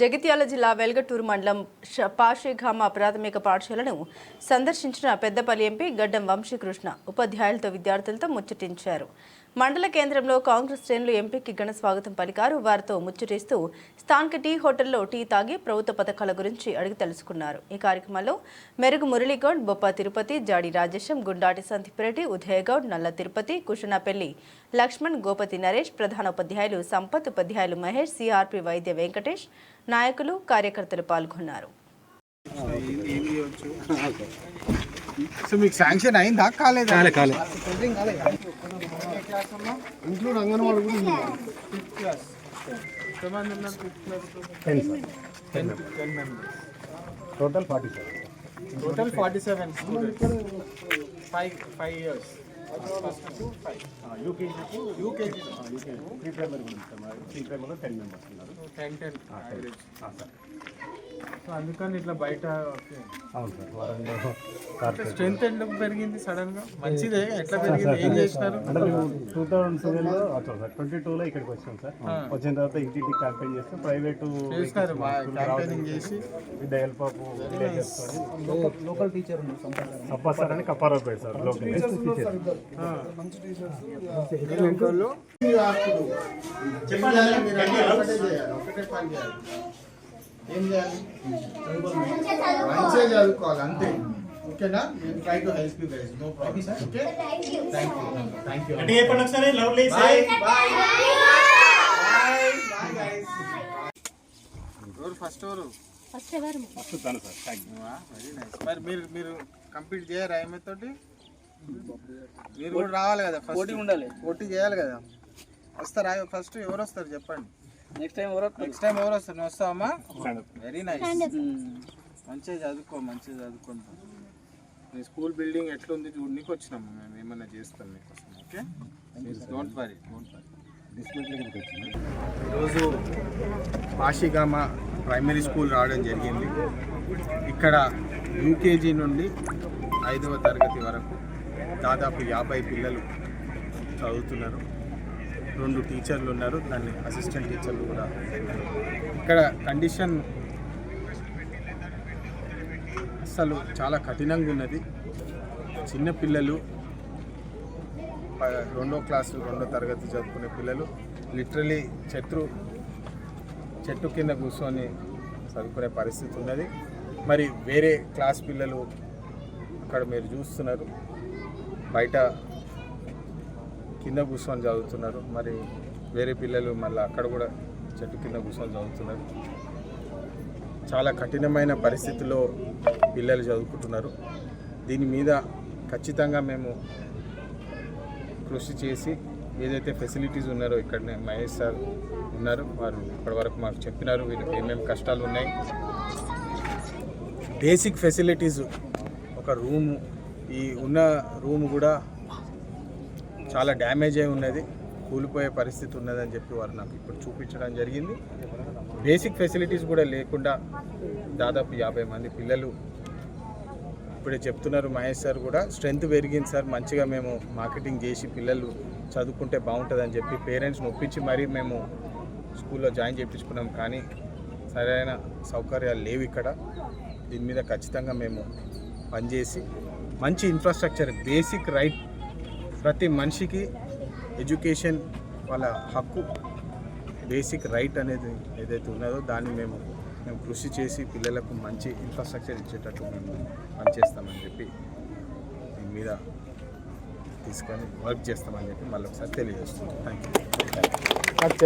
జగిత్యాల జిల్లా వెల్గటూరు మండలం ష- పాషేఘామ ప్రాథమిక పాఠశాలను సందర్శించిన పెద్దపల్లి ఎంపీ గడ్డం వంశీకృష్ణ ఉపాధ్యాయులతో విద్యార్థులతో ముచ్చటించారు. మండల కేంద్రంలో కాంగ్రెస్ శ్రేణులు ఎంపీకి ఘన స్వాగతం పలికారు వారితో ముచ్చటిస్తూ స్థానిక టీ హోటల్లో టీ తాగి ప్రభుత్వ పథకాల గురించి అడిగి తెలుసుకున్నారు ఈ కార్యక్రమంలో మెరుగు మురళీగౌడ్ బొప్ప తిరుపతి జాడి రాజేశం గుండాటి సంతిపిరెడ్డి ఉదయగౌడ్ నల్ల తిరుపతి కుషనపల్లి లక్ష్మణ్ గోపతి నరేష్ ప్రధాన ఉపాధ్యాయులు సంపత్ ఉపాధ్యాయులు మహేష్ సిఆర్పి వైద్య వెంకటేష్ నాయకులు కార్యకర్తలు పాల్గొన్నారు సో మీకు శాంక్షన్ అయిందా? కాలేదా? కాలే కాలే. ఇంక్లూడ్ అంగన్వాడి కూడా ఉంది. ఫిఫ్త్ క్లాస్ ఎంతమంది ఉన్నారు fifth class ten sir ten ten members total forty sir total forty seven students five five years UKG UKG pre primary కూడా ఉంది సార్ మరి ప్రీ ప్రైమరీలో టెన్ మెంబర్స్ ఉన్నారు టెన్ టెన్ యావరేజ్ ఆ, సార్ సో అందుకని ఇట్లా బయట ఓకే అవును సార్ స్ట్రెంత్ ఎందుకు పెరిగింది సడన్గా? మంచిదే ఎట్లా పెరిగింది ఏం చేసినారు? అంటే మేము టూ థౌసండ్ వచ్చాం సార్ ట్వంటీ టూలో ఇక్కడికి వచ్చాం సార్. వచ్చిన తర్వాత ఇంటింటి క్యాంపెయిన్ చేస్తే ప్రైవేటు చేసినారు చేసి. With help of villages local teacher sir అని కప్పారావు పేరు సార్ లోకల్. టీచర్ వాళ్ళు ఒకటే పని చేయాలి ఏం చేయాలి మంచిగా చదువుకోవాలి అంతే ఓకేనా నేను try to help you guys no problem okay thank you thank you అంటే లవ్లీ గైస్ ఎవరు? ఫస్ట్ ఎవరు సార్ వెరీ నైస్ మరి మీరు మీరు కంప్లీట్ చేయరా ఏమే తోటి? మీరు కూడా రావాలి కదా పోటీ ఉండాలి. పోటీ చేయాలి కదా. వస్తారా? ఫస్ట్ ఎవరు వస్తారు చెప్పండి. నెక్స్ట్ టైం ఎవరో నెక్స్ట్ టైం ఎవరు వస్తారు? నువ్వు వస్తావమ్మా వెరీ నైస్ మంచిగా చదువుకో మంచిగా చదువుకుంటాం. మీ స్కూల్ బిల్డింగ్ ఎట్లుంది చూడడానికి వచ్చినాము మేము. ఏమన్నా చేస్తాం మీకోసం okay? Don't worry don't worry ఈరోజు పాషిగామ ప్రైమరీ స్కూల్ రావడం జరిగింది. ఇక్కడ యూకేజీ నుండి ఐదవ తరగతి వరకు దాదాపు యాభై పిల్లలు చదువుతున్నారు. రెండు టీచర్లు ఉన్నారు. దాన్ని అసిస్టెంట్ టీచర్లు కూడా ఇక్కడ కండిషన్ అసలు చాలా కఠినంగా ఉన్నది. చిన్నపిల్లలు రెండో క్లాసు రెండో తరగతి చదువుకునే పిల్లలు లిటరలీ చెట్టు చెట్టు కింద కూర్చొని చదువుకునే పరిస్థితి ఉన్నది. మరి వేరే క్లాస్ పిల్లలు అక్కడ మీరు చూస్తున్నారు. బయట కింద కూర్చొని చదువుతున్నారు. మరి వేరే పిల్లలు మళ్ళీ అక్కడ కూడా చెట్టు కింద కూర్చొని చదువుతున్నారు. చాలా కఠినమైన పరిస్థితిలో పిల్లలు చదువుకుంటున్నారు. దీని మీద ఖచ్చితంగా మేము కృషి చేసి ఏదైతే ఫెసిలిటీస్ ఉన్నారో ఇక్కడనే మహేష్ సార్ ఉన్నారు. వారు ఇప్పటివరకు మాకు చెప్పినారు. వీళ్ళకి ఏమేమి కష్టాలు ఉన్నాయి. బేసిక్ ఫెసిలిటీస్ ఒక రూము ఈ ఉన్న రూమ్ కూడా చాలా డ్యామేజ్ అయి ఉన్నది కూలిపోయే పరిస్థితి ఉన్నదని చెప్పి వారు నాకు ఇప్పుడు చూపించడం జరిగింది. బేసిక్ ఫెసిలిటీస్ కూడా లేకుండా దాదాపు యాభై మంది పిల్లలు ఇప్పుడే చెప్తున్నారు మహేష్ సార్ కూడా. స్ట్రెంత్ పెరిగింది సార్ మంచిగా మేము మార్కెటింగ్ చేసి పిల్లలు చదువుకుంటే బాగుంటుందని చెప్పి పేరెంట్స్ని ఒప్పించి మరీ మేము స్కూల్లో జాయిన్ చేయించుకున్నాం. కానీ సరైన సౌకర్యాలు లేవు ఇక్కడ. దీని మీద ఖచ్చితంగా మేము పనిచేసి మంచి ఇన్ఫ్రాస్ట్రక్చర్ బేసిక్ రైట్ ప్రతి మనిషికి ఎడ్యుకేషన్ వాళ్ళ హక్కు బేసిక్ రైట్ అనేది ఏదైతే ఉన్నదో దాన్ని మేము మేము కృషి చేసి పిల్లలకు మంచి ఇన్ఫ్రాస్ట్రక్చర్ ఇచ్చేటట్టు మేము పనిచేస్తామని చెప్పి దీని మీద తీసుకొని వర్క్ చేస్తామని చెప్పి మళ్ళీ ఒకసారి తెలియజేస్తున్నాం. Thank you